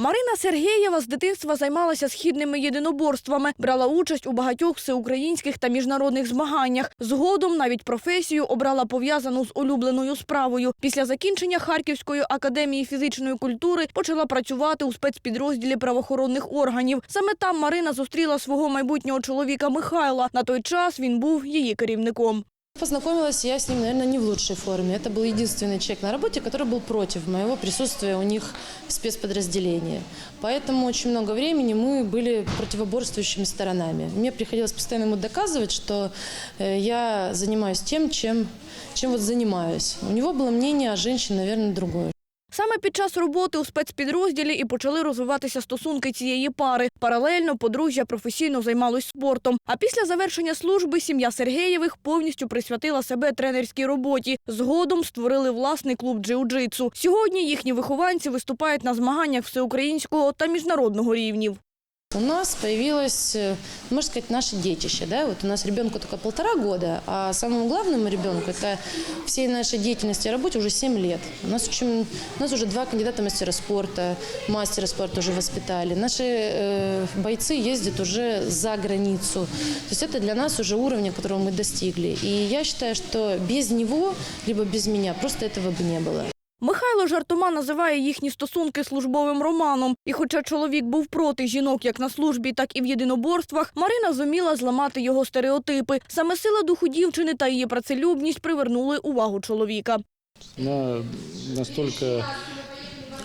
Марина Сергєєва з дитинства займалася східними єдиноборствами, брала участь у багатьох всеукраїнських та міжнародних змаганнях. Згодом навіть професію обрала пов'язану з улюбленою справою. Після закінчення Харківської академії фізичної культури почала працювати у спецпідрозділі правоохоронних органів. Саме там Марина зустріла свого майбутнього чоловіка Михайла. На той час він був її керівником. Познакомилась я с ним, наверное, не в лучшей форме. Это был единственный человек на работе, который был против моего присутствия у них в спецподразделении. Поэтому очень много времени мы были противоборствующими сторонами. Мне приходилось постоянно ему доказывать, что э, я занимаюсь тем, чем, чем вот занимаюсь. У него было мнение о женщине, наверное, другое. Саме під час роботи у спецпідрозділі і почали розвиватися стосунки цієї пари. Паралельно подружжя професійно займалось спортом. А після завершення служби сім'я Сергеєвих повністю присвятила себе тренерській роботі. Згодом створили власний клуб джиу-джитсу. Сьогодні їхні вихованці виступають на змаганнях всеукраїнського та міжнародного рівнів. У нас появилось, э, можно сказать, наше детище. Да? Вот у нас ребенку только полтора года, а самому главному ребенку, это всей нашей деятельности и работе уже 7 лет. У нас, очень, у нас уже два кандидата мастера спорта, мастера спорта уже воспитали. Наши э, бойцы ездят уже за границу. То есть это для нас уже уровень, которого мы достигли. И я считаю, что без него, либо без меня, просто этого бы не было. Михайло жартома називає їхні стосунки службовим романом. І хоча чоловік був проти жінок як на службі, так і в єдиноборствах, Марина зуміла зламати його стереотипи. Саме сила духу дівчини та її працелюбність привернули увагу чоловіка. Она настолько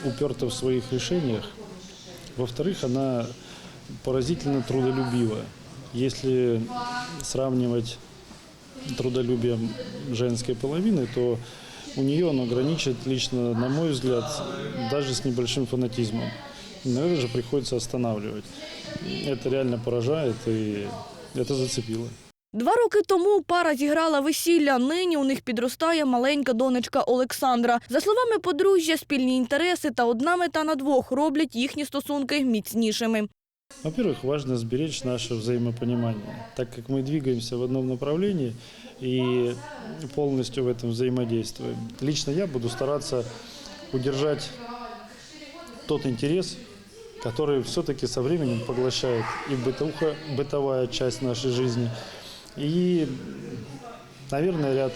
уперта в своих решениях. Во-вторых, она поразительно трудолюбива. Если сравнивать трудолюбие женской половины, то у нее оно граничит лично, на мой взгляд, даже с небольшим фанатизмом. Иногда же приходится останавливать. Это реально поражает и это зацепило. Два роки тому пара зіграла весілля. Нині у них підростає маленька донечка Олександра. За словами подружжя, спільні інтереси та одна мета на двох роблять їхні стосунки міцнішими. Во-первых, важно сберечь наше взаимопонимание, так как мы двигаемся в одном направлении и полностью в этом взаимодействуем. Лично я буду стараться удержать тот интерес, который все-таки со временем поглощает и бытуха, бытовая часть нашей жизни, и, наверное, ряд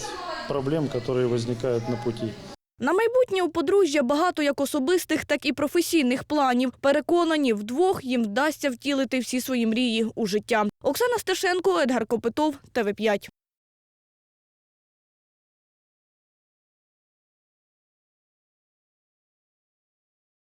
проблем, которые возникают на пути. На майбутнє у подружжя багато як особистих, так і професійних планів. Переконані, вдвох їм вдасться втілити всі свої мрії у життя. Оксана Стешенко, Едгар Копитов, ТВ5.